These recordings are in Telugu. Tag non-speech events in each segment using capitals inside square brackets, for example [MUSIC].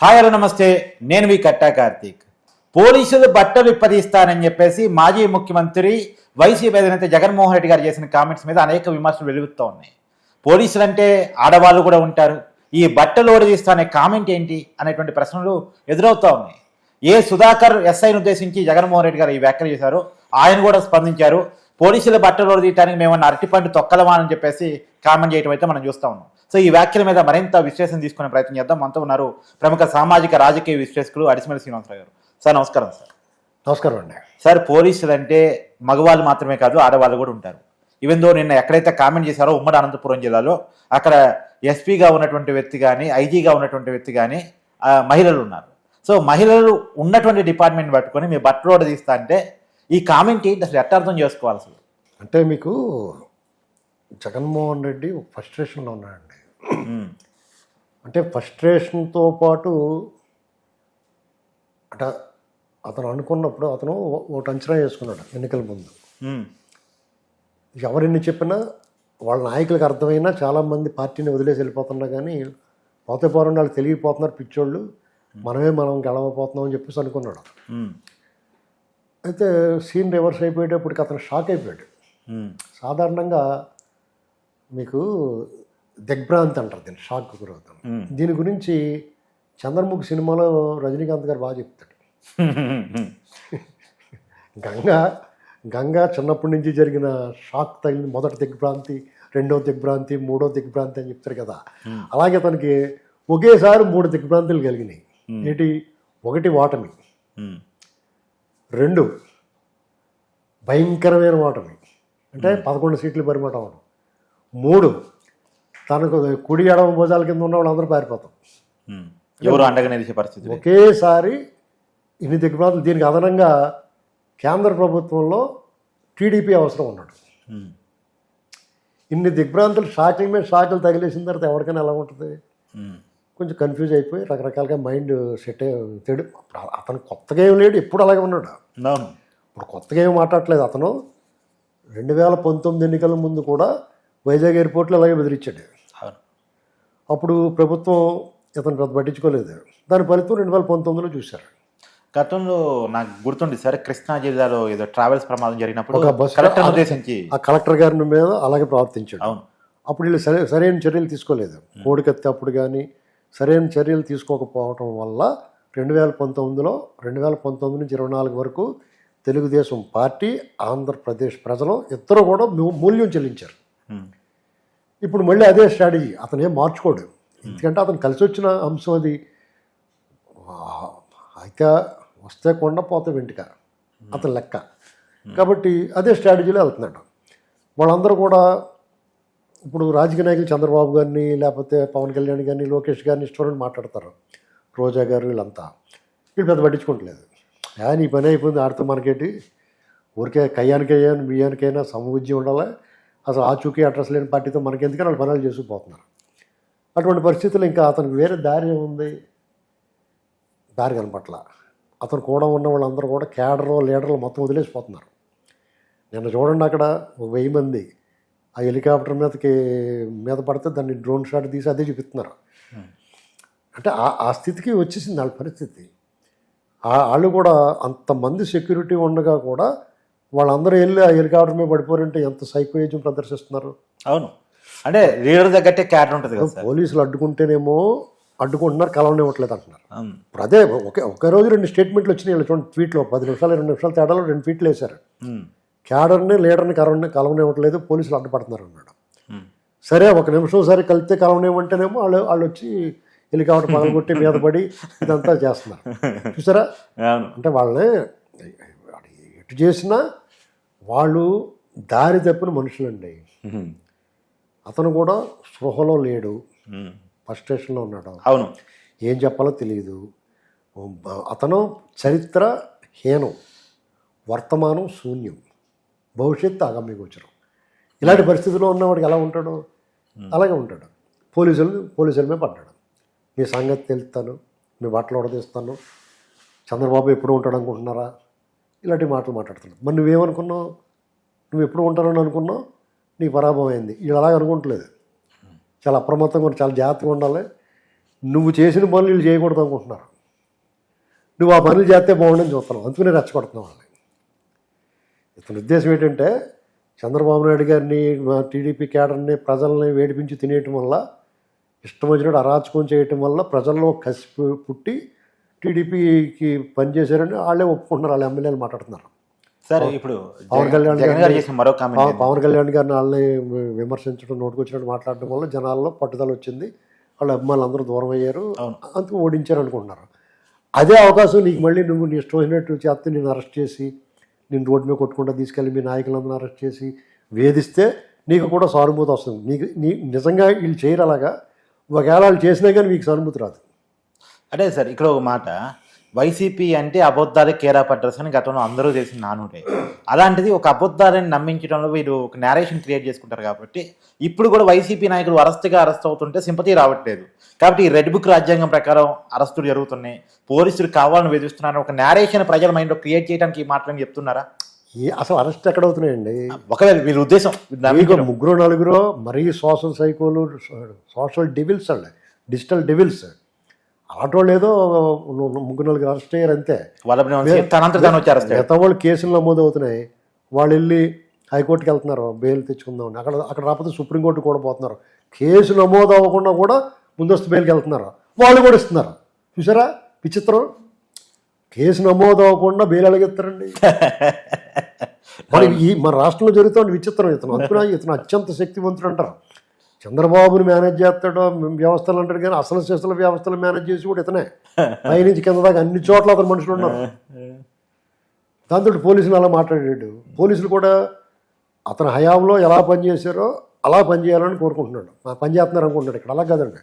హాయ్ హలో నమస్తే. నేను మీ కట్టా కార్తీక్. పోలీసులు బట్టలు ఇప్పదీస్తానని చెప్పేసి మాజీ ముఖ్యమంత్రి వైసీపీ అధినేత జగన్మోహన్ రెడ్డి గారు చేసిన కామెంట్స్ మీద అనేక విమర్శలు వెలుగుతూ ఉన్నాయి పోలీసులు అంటే ఆడవాళ్ళు కూడా ఉంటారు. ఈ బట్టలు ఓడదీస్తా అనే కామెంట్ ఏంటి అనేటువంటి ప్రశ్నలు ఎదురవుతూ ఉన్నాయి. ఏ సుధాకర్ ఎస్ఐని ఉద్దేశించి జగన్మోహన్ రెడ్డి గారు ఈ వ్యాఖ్యలు చేశారు? ఆయన కూడా స్పందించారు. పోలీసుల బట్టలు ఓడదీయటానికి మేము అరటిపండు తొక్కలమా అని చెప్పేసి కామెంట్ చేయడం అయితే మనం చూస్తూ ఉన్నాం. సో ఈ వ్యాఖ్యల మీద మరింత విశ్లేషణ తీసుకునే ప్రయత్నం చేద్దాం. మనతో ఉన్నారు ప్రముఖ సామాజిక రాజకీయ విశ్లేషకులు అడిసిమల్ శ్రీనివాసరావు గారు. సార్ నమస్కారం సార్. నమస్కారం అండి. సార్ పోలీసులు అంటే మగవాళ్ళు మాత్రమే కాదు ఆడవాళ్ళు కూడా ఉంటారు. ఈవెన్ దో నిన్న ఎక్కడైతే కామెంట్ చేశారో ఉమ్మడి అనంతపురం జిల్లాలో అక్కడ ఎస్పీగా ఉన్నటువంటి వ్యక్తి కానీ ఐజీగా ఉన్నటువంటి వ్యక్తి కానీ మహిళలు ఉన్నారు. సో మహిళలు ఉన్నటువంటి డిపార్ట్మెంట్ పట్టుకొని మీ బట్టలోడ తీస్తా అంటే ఈ కామెంట్ ఏంటి? అసలు ఎట్ట అర్థం చేసుకోవాలి అసలు? అంటే మీకు జగన్మోహన్ రెడ్డి ఫస్ట్రేషన్లో ఉన్నాడండి. అంటే ఫస్ట్రేషన్తో పాటు అంటే అతను అనుకున్నప్పుడు అతను ఓ- ఒకటి అంచనా వేసుకున్నాడు ఎన్నికల ముందు. ఎవరిని చెప్పినా వాళ్ళ నాయకులకు అర్థమైనా చాలామంది పార్టీని వదిలేసి వెళ్ళిపోతున్నా కానీ పోతే పోరం వాళ్ళు తెలియపోతున్నారు పిచ్చోళ్ళు మనమే మనం గెలవపోతున్నాం అని చెప్పేసి అనుకున్నాడు. అయితే సీన్ రివర్స్ అయిపోయేటప్పటికి అతను షాక్ అయిపోయాడు. సాధారణంగా మీకు దిగ్భ్రాంతి అంటారు దీన్ని షాక్ గురవుతాం. దీని గురించి చంద్రముఖి సినిమాలో రజనీకాంత్ గారు బాగా చెప్తాడు. [LAUGHS] గంగా గంగా చిన్నప్పటి నుంచి జరిగిన షాక్ తగిలిన మొదటి దిగ్భ్రాంతి రెండో దిగ్భ్రాంతి మూడో దిగ్భ్రాంతి అని చెప్తారు కదా. అలాగే తనకి ఒకేసారి మూడు దిగ్భ్రాంతులు కలిగినాయి. ఏంటి? ఒకటి ఓటమి రెండు భయంకరమైన ఓటమి అంటే పదకొండు సీట్లు పరిమాణం అవడం మూడు. తనకు కుడి ఎడమ భుజాల కింద ఉన్న వాళ్ళందరూ పారిపోతాం. ఎవరు అండగా నిలిచే పరిస్థితి. ఒకేసారి ఇన్ని దిగ్భ్రాంతులు దీనికి అదనంగా కేంద్ర ప్రభుత్వంలో టీడీపీ అవసరం ఉన్నాడు ఇన్ని దిగ్భ్రాంతులు షాకింగ్ మీద షాకులు తగిలేసిన తర్వాత ఎవరికైనా ఎలా ఉంటుంది? కొంచెం కన్ఫ్యూజ్ అయిపోయి రకరకాలుగా మైండ్ సెట్ తెడు. అతను కొత్తగా ఏం లేడు ఎప్పుడు అలాగే ఉన్నాడు. ఇప్పుడు కొత్తగా ఏం మాట్లాడట్లేదు అతను. రెండు వేల పంతొమ్మిది ఎన్నికల ముందు కూడా వైజాగ్ ఎయిర్పోర్ట్లో అలాగే బెదిరించాడు. అప్పుడు ప్రభుత్వం ఇతను పెద్ద పట్టించుకోలేదు. దాని ఫలితం రెండు వేల పంతొమ్మిదిలో చూశారు. గతంలో నాకు గుర్తుంది సార్ కృష్ణా జిల్లాలో ఏదో ట్రావెల్స్ ప్రమాదం జరిగినప్పుడు కలెక్టర్ ఉద్దేశించి. ఆ కలెక్టర్ గారి మీద అలాగే ప్రవర్తించాడు అవును. అప్పుడు వీళ్ళు సరే సరైన చర్యలు తీసుకోలేదు. కోడికత్తి అప్పుడు కానీ సరైన చర్యలు తీసుకోకపోవటం వల్ల రెండు వేల పంతొమ్మిదిలో రెండు వేల పంతొమ్మిది నుంచి ఇరవై నాలుగు వరకు తెలుగుదేశం పార్టీ ఆంధ్రప్రదేశ్ ప్రజలు ఇద్దరు కూడా మూల్యం చెల్లించారు. ఇప్పుడు మళ్ళీ అదే స్ట్రాటజీ. అతను ఏం మార్చుకోడు. ఎందుకంటే అతను కలిసి వచ్చిన అంశం అది. అయితే వస్తే కొండ పోతే వెంటిక. అతని లెక్క. కాబట్టి అదే స్ట్రాటజీలో వెళ్తున్నాడు. వాళ్ళందరూ కూడా ఇప్పుడు రాజకీయ నాయకులు చంద్రబాబు గారిని లేకపోతే పవన్ కళ్యాణ్ గారిని లోకేష్ గారిని ఇష్టం మాట్లాడతారు. రోజా గారు వీళ్ళంతా. వీళ్ళు పెద్ద పట్టించుకోవట్లేదు "ఆ, నీ పని అయిపోయింది ఆడితే మనకేంటి? ఊరికే కయ్యానికయ్యాను బియ్యానికైనా సమబుద్ధి ఉండాలి? అసలు ఆచూకీ అడ్రస్ లేని పార్టీతో మనకి ఎందుకని వాళ్ళు పనులు చేసుకుపోతున్నారు. అటువంటి పరిస్థితులు ఇంకా అతనికి వేరే దారి ఉంది దారి కనపట్ల. అతను కూడా ఉన్న వాళ్ళందరూ కూడా క్యాడరు లీడర్లు మొత్తం వదిలేసిపోతున్నారు. నిన్న చూడండి అక్కడ ఒక వెయ్యి మంది ఆ హెలికాప్టర్ మీదకి మీద పడితే దాన్ని డ్రోన్ షాట్ తీసి అదే చూపిస్తున్నారు. అంటే ఆ ఆ స్థితికి వచ్చేసింది వాళ్ళ పరిస్థితి. వాళ్ళు కూడా అంతమంది సెక్యూరిటీ ఉండగా కూడా వాళ్ళందరూ వెళ్ళి ఆ హెలికాప్టర్ మీద పడిపోరంటే ఎంత సైకోయిజం ప్రదర్శిస్తున్నారు. అవును. అంటే లీడర్ తగ్గట్టే క్యాడర్ ఉంటుంది కదా పోలీసులు అడ్డుకుంటేనేమో అడ్డుకుంటున్నారు కలవనివ్వట్లేదు అంటున్నారు. ఇప్పుడు అదే ఒకే ఒకే రోజు రెండు స్టేట్మెంట్లు వచ్చినాయి చూడండి ట్వీట్లో పది నిమిషాలు రెండు నిమిషాల తేడాలో రెండు ట్వీట్లు వేశారు. క్యాడర్ని లీడర్ని కలవని కలవనివ్వట్లేదు పోలీసులు అడ్డుపడుతున్నారు అన్నాడు. సరే ఒక నిమిషం సరే కలిస్తే కలవనివ్వంటేనేమో వాళ్ళు వాళ్ళు వచ్చి హెలికాప్టర్ పగలగొట్టి మీద పడి ఇదంతా చేస్తున్నారు. [LAUGHS] చూసారా? అంటే వాళ్ళని ఎటు చేసినా వాళ్ళు దారి తప్పిన మనుషులండి. అతను కూడా స్పృహలో లేడు. ఫస్ట్ స్టేషన్లో ఉన్నాడు. అవును. ఏం చెప్పాలో తెలియదు అతను చరిత్ర హీనం వర్తమానం శూన్యం భవిష్యత్తు అగమ్యగోచరం ఇలాంటి పరిస్థితిలో ఉన్నవాడికి ఎలా ఉంటాడు? అలాగే ఉంటాడు. పోలీసులు పోలీసుల మీద పడ్డాడు. మీ సంగతి తెలుస్తాను మీ బట్టలు ఉడదీస్తాను. చంద్రబాబు ఎప్పుడు ఉంటాడు అనుకుంటున్నారా? ఇలాంటి మాటలు మాట్లాడుతున్నాడు. మరి నువ్వేమనుకున్నావు? నువ్వు ఎప్పుడు ఉంటానని అనుకున్నావు? నీకు పరాభవం అయింది. వీళ్ళు అలాగే అనుకుంటలేదు. చాలా అప్రమత్తంగా చాలా జాగ్రత్తగా ఉండాలి. నువ్వు చేసిన పనులు వీళ్ళు చేయకూడదు అనుకుంటున్నారు. నువ్వు ఆ పనులు చేస్తే బాగుండని చూస్తున్నావు. అందుకనే రెచ్చగొడుతున్నావు వాళ్ళని. ఇతని ఉద్దేశం ఏంటంటే చంద్రబాబు నాయుడు గారిని టీడీపీ కేడర్ని ప్రజల్ని వేడిపించి తినేయటం వల్ల ఇష్టం వచ్చినట్టు అరాచకం చేయటం వల్ల ప్రజల్లో కసి పుట్టి టీడీపీకి పనిచేశారని వాళ్ళే ఒప్పుకుంటున్నారు వాళ్ళ ఎమ్మెల్యేలు మాట్లాడుతున్నారు. సార్ ఇప్పుడు పవన్ కళ్యాణ్ గారు మరో పవన్ కళ్యాణ్ గారిని వాళ్ళని విమర్శించడం నోటుకొచ్చినట్టు మాట్లాడడం వల్ల జనాల్లో పట్టుదల వచ్చింది. వాళ్ళ అభిమానులు అందరూ దూరం అయ్యారు. అందుకు ఓడించారు అనుకుంటున్నారు. అదే అవకాశం నీకు మళ్ళీ నువ్వు నీ ఇష్టం వచ్చినట్టు చేస్తే నేను అరెస్ట్ చేసి నేను రోడ్డు మీద కొట్టుకుంటా తీసుకెళ్ళి మీ నాయకులందరూ అరెస్ట్ చేసి వేధిస్తే నీకు కూడా సానుభూతి వస్తుంది. నీకు నీ నిజంగా వీళ్ళు చేయరు అలాగా. ఒకవేళ వాళ్ళు చేసినా కానీ మీకు సానుభూతి రాదు. అదే సార్ ఇక్కడ ఒక మాట. వైసీపీ అంటే అబద్ధాలే కేరా పడ్డర్స్ అని గతంలో అందరూ చేసిన నానుడే. అలాంటిది ఒక అబద్ధాలని నమ్మించడంలో వీరు ఒక నేరేషన్ క్రియేట్ చేసుకుంటారు కాబట్టి ఇప్పుడు కూడా వైసీపీ నాయకులు అరెస్ట్గా అరెస్ట్ అవుతుంటే సింపతి రావట్లేదు. కాబట్టి ఈ రెడ్ బుక్ రాజ్యాంగం ప్రకారం అరెస్టులు జరుగుతున్నాయి. పోలీసులు కావాలని వేధిస్తున్నారు. ఒక నేరేషన్ ప్రజల మైండ్లో క్రియేట్ చేయడానికి ఈ మాటలని చెప్తున్నారా? ఏ అసలు అరెస్ట్ ఎక్కడ అవుతున్నాయండి ఒకవేళ వీళ్ళ ఉద్దేశం. ముగ్గురు నలుగురు మరీ సోషల్ సైకోలు సోషల్ డెవిల్స్ అండి. Digital devils. అలాంటి వాళ్ళు ఏదో ముగ్గురు నలుగురు అరెస్ట్ అయ్యారు అంతే. మిగతా వాళ్ళు కేసులు నమోదు అవుతున్నాయి వాళ్ళు వెళ్ళి హైకోర్టుకి వెళ్తున్నారు. బెయిల్ తెచ్చుకుందామని. అక్కడ అక్కడ రాకపోతే సుప్రీంకోర్టు కూడా పోతున్నారు. కేసు నమోదు అవ్వకుండా కూడా ముందస్తు బెయిల్కి వెళ్తున్నారు. వాళ్ళు కూడా ఇస్తున్నారు. చూసారా? విచిత్రం. కేసు నమోదు అవ్వకుండా బెయిల్ ఎలాగెత్తారండి [LAUGHS] మరి ఈ మన రాష్ట్రంలో జరుగుతున్న విచిత్రం ఇతను. అందుకున్నా ఇతను అత్యంత శక్తివంతుడు అంటారు. చంద్రబాబుని మేనేజ్ చేస్తాడో వ్యవస్థలు అంటాడు కానీ అసలు శిస్తుల వ్యవస్థలు మేనేజ్ చేసి కూడా ఇతనే. పైనుంచి కింద దాకా అన్ని చోట్ల అతను మనుషులు ఉన్నారు. దాంతో పోలీసులు అలా మాట్లాడాడు. పోలీసులు కూడా అతని హయాంలో ఎలా పనిచేశారో అలా పనిచేయాలని కోరుకుంటున్నాడు. పనిచేస్తున్నారు పని చేస్తున్నారు అనుకుంటున్నాడు ఇక్కడ. అలా కాదండి.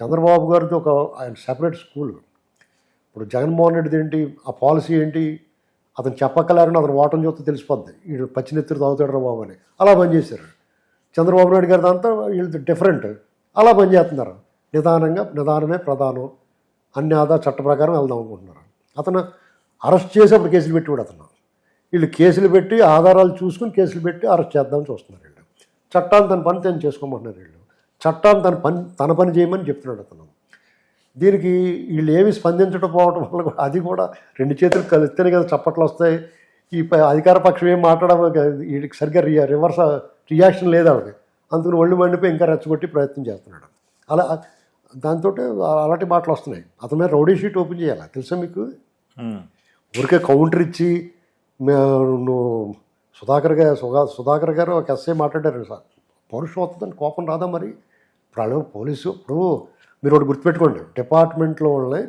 చంద్రబాబు గారిది ఒక ఆయన సెపరేట్ స్కూల్ ఇప్పుడు జగన్మోహన్ రెడ్డిది ఏంటి? ఆ పాలసీ ఏంటి? అతను చెప్పక్కలేరని అతను ఓటం చూస్తే తెలిసిపోద్ది. వీడు పచ్చినెత్తురు తాగుతాడు రా బాబు అని. అలా పనిచేశారు. చంద్రబాబు నాయుడు గారి అంతా వీళ్ళు డిఫరెంట్ అలా పనిచేస్తున్నారు. నిదానంగా నిదానమే ప్రధానం. అన్ని ఆదా చట్ట ప్రకారం వెళ్దాం అనుకుంటున్నారు. అతను అరెస్ట్ చేసి అప్పుడు కేసులు పెట్టివాడు అతను. వీళ్ళు కేసులు పెట్టి ఆధారాలు చూసుకుని కేసులు పెట్టి అరెస్ట్ చేద్దామని చూస్తున్నారు వీళ్ళు. చట్టాన్ని తన పని తను చేసుకోమంటున్నారు వీళ్ళు. చట్టాన్ని తన పని తన పని చేయమని చెప్తున్నాడు అతను. దీనికి వీళ్ళు ఏమి స్పందించకపోవటం వల్ల కూడా అది కూడా రెండు చేతులు కలిస్తేనే కదా చప్పట్లు వస్తాయి. ఈ అధికార పక్షం ఏం మాట్లాడడం వీడికి సరిగ్గా రియా రివర్స్ రియాక్షన్ లేదు ఆవిడకి. అందుకని ఒళ్ళు మండిపోయి ఇంకా రెచ్చగొట్టి ప్రయత్నం చేస్తున్నాడు అలా దాంతో అలాంటి మాటలు వస్తున్నాయి. అతని మీద రౌడీ షీట్ ఓపెన్ చేయాలి? తెలుసా మీకు. ఊరికే కౌంటర్ ఇచ్చి నువ్వు సుధాకర్ గారు సుధా సుధాకర్ గారు ఒక ఎస్ఐ మాట్లాడారు. సార్ పౌరుషం వస్తుందని కోపం రాదా మరి? ఇప్పుడు పోలీసు ఇప్పుడు మీరు ఒకటి గుర్తుపెట్టుకోండి. డిపార్ట్మెంట్లో వాళ్ళని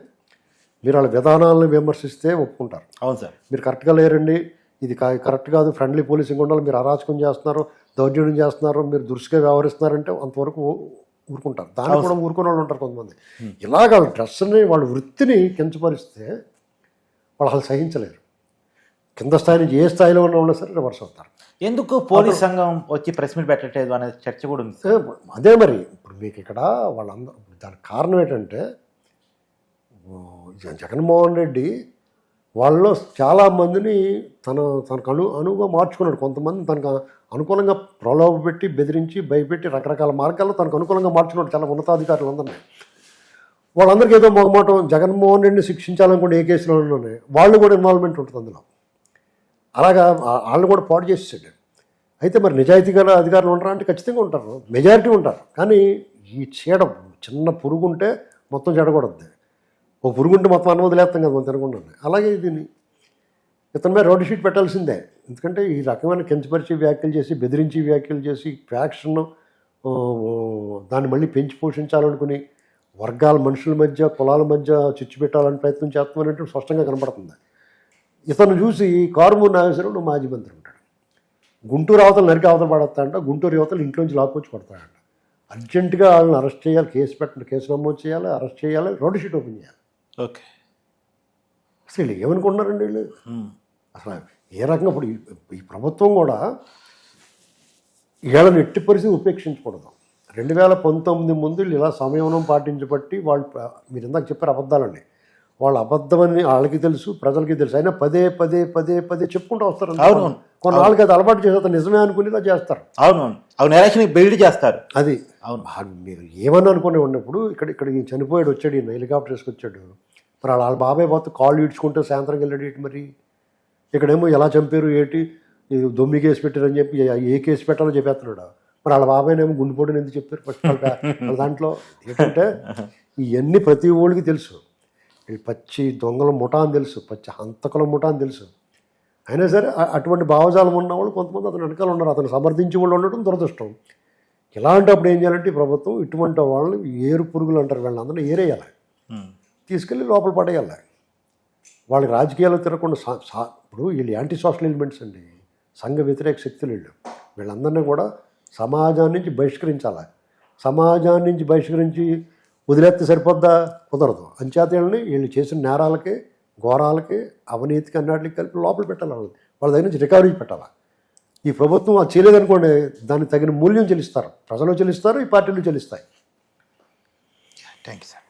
మీరు వాళ్ళ విధానాలను విమర్శిస్తే ఒప్పుకుంటారు. అవును సార్. మీరు కరెక్ట్గా లేరండి. ఇది కా- కరెక్ట్ కాదు. ఫ్రెండ్లీ పోలీసింగ్ ఉండాలి. మీరు అరాచకం చేస్తున్నారు దౌర్జన్యం చేస్తున్నారు మీరు దురుసుగా వ్యవహరిస్తున్నారంటే అంతవరకు ఊరుకుంటారు. దాన్ని కూడా ఊరుకునే వాళ్ళు ఉంటారు కొంతమంది. ఇలాగ డ్రెస్ని వాళ్ళ వృత్తిని కించపరిస్తే వాళ్ళు అసలు సహించలేరు. కింద స్థాయి నుంచి ఏ స్థాయిలో ఉన్న ఉన్నా సరే రివర్స్ అవుతారు. ఎందుకు పోలీస్ సంఘం వచ్చి ప్రెస్ మీట్ పెట్టట్లేదు అనే చర్చ కూడా ఉంది అదే మరి. ఇప్పుడు మీకు ఇక్కడ వాళ్ళందరూ దానికి కారణం ఏంటంటే జగన్మోహన్ రెడ్డి వాళ్ళలో చాలా మందిని తన తనకు అను అనువుగా మార్చుకున్నాడు. కొంతమంది తనకు అనుకూలంగా ప్రలోభ పెట్టి బెదిరించి భయపెట్టి రకరకాల మార్గాల్లో తనకు అనుకూలంగా మార్చుకున్నాడు. చాలా ఉన్నతాధికారులు అందరినీ. వాళ్ళందరికీ ఏదో మొగమాటం జగన్మోహన్ రెడ్డిని శిక్షించాలనుకుంటే ఏ కేసులోనే వాళ్ళు కూడా ఇన్వాల్వ్మెంట్ ఉంటుంది అందులో. అలాగా వాళ్ళు కూడా పాడు చేసేసాడు. అయితే మరి నిజాయితీగా అధికారులు ఉంటారా అంటే ఖచ్చితంగా ఉంటారు. మెజారిటీ ఉంటారు. కానీ ఈ చీడ చిన్న పురుగు ఉంటే మొత్తం చెడకూడదు ఓ పురుగుంటే మొత్తం అన్న వదిలేస్తాం కదా మనం తినకుండా అలాగే దీన్ని ఇతని మీద రోడ్డు షీట్ పెట్టాల్సిందే. ఎందుకంటే ఈ రకమైన కించపరిచే వ్యాఖ్యలు చేసి బెదిరించి వ్యాఖ్యలు చేసి ఫ్యాక్షన్ దాన్ని మళ్ళీ పెంచి పోషించాలనుకుని వర్గాల మనుషుల మధ్య కులాల మధ్య చిచ్చు పెట్టాలని ప్రయత్నం చేస్తామనేది స్పష్టంగా కనబడుతుంది. ఇతను చూసి కారుమూరు నాగేశ్వరరావు మాజీ మంత్రి ఉంటాడు. గుంటూరు అవతలు నరికి అవతల పడతాడంట గుంటూరు యువతలు ఇంట్లోంచి లాక్కొచ్చి కొడతాడంట. అర్జెంటుగా వాళ్ళని అరెస్ట్ చేయాలి కేసు పెట్టండి కేసు నమోదు చేయాలి అరెస్ట్ చేయాలి రోడ్డు షీట్ ఓపెన్ చేయాలి. ఓకే. అసలు వీళ్ళు ఏమనుకుంటున్నారండి వీళ్ళు. అసలు ఏ రకంగా ఇప్పుడు ఈ- ప్రభుత్వం కూడా వీళ్ళని ఎట్టి పరిస్థితి ఉపేక్షించకూడదు. రెండు వేల పంతొమ్మిది ముందు వీళ్ళు ఇలా సంయమనం పాటించబట్టి వాళ్ళు మీరు ఇందాక చెప్పారు అబద్ధాలండి వాళ్ళు అబద్ధమని వాళ్ళకి తెలుసు ప్రజలకి తెలుసు. అయినా పదే పదే పదే పదే చెప్పుకుంటూ వస్తారు అవును. కొన్నాళ్ళకి అది అలవాటు చేసి అతను నిజమే అనుకునేలా చేస్తారు. అవును అవును ఎలక్షన్ బిల్డ్ చేస్తారు. అది. అవును. మీరు ఏమన్నా అనుకుని ఉన్నప్పుడు ఇక్కడ ఇక్కడ ఈ చనిపోయాడు వచ్చాడు ఈయన హెలికాప్టర్ వేసుకొచ్చాడు మరి వాళ్ళ బాబాయ్ పోతే కాళ్ళు ఈడ్చుకుంటే సాయంత్రం వెళ్ళాడు ఏంటి మరి? ఇక్కడేమో ఎలా చంపారు ఏంటి? దొమ్మి కేసు పెట్టారని చెప్పి ఏ కేసు పెట్టాలో చెప్పేస్తున్నాడు? మరి వాళ్ళ బాబాయ్నేమో గుండెపోటుని ఎందుకు చెప్పారు? ఫస్ట్ వాళ్ళ దాంట్లో ఏంటంటే ఇవన్నీ ప్రతి ఓడికి తెలుసు. ఈ పచ్చి దొంగల ముఠా అని తెలుసు పచ్చి హంతకుల ముఠా అని తెలుసు. అయినా సరే అటువంటి భావజాలం ఉన్న వాళ్ళు కొంతమంది అతను వెనకాల ఉన్నారు. అతను సమర్థించి వాళ్ళు ఉండటం దురదృష్టం. ఇలాంటప్పుడు ఏం చేయాలంటే ప్రభుత్వం ఇటువంటి వాళ్ళని ఏరు పురుగులు అంటారు వీళ్ళందరినీ ఏరేయాలి. తీసుకెళ్ళి లోపల పడేయాలి. వాళ్ళకి రాజకీయాలు తిరగకుండా సా- సా- ఇప్పుడు వీళ్ళు యాంటీ సోషల్ ఎలిమెంట్స్ అండి. సంఘ వ్యతిరేక శక్తులు వీళ్ళు. వీళ్ళందరినీ కూడా సమాజం నుంచి బహిష్కరించాలి. సమాజం నుంచి బహిష్కరించి వదిలేస్తే సరిపోద్దా? కుదరదు. అంచేత వీళ్ళు చేసిన నేరాలకి ఘోరాలకి అవినీతికి అన్నిటికి కలిపి లోపల పెట్టాలి వాళ్ళని. వాళ్ళ దగ్గర నుంచి రికవరీ పెట్టాలి. ఈ ప్రభుత్వం అది చేయలేదనుకోండి దానికి తగిన మూల్యం చెల్లిస్తారు. ప్రజలు చెల్లిస్తారు ఈ పార్టీలు చెల్లిస్తాయి. Thank you sir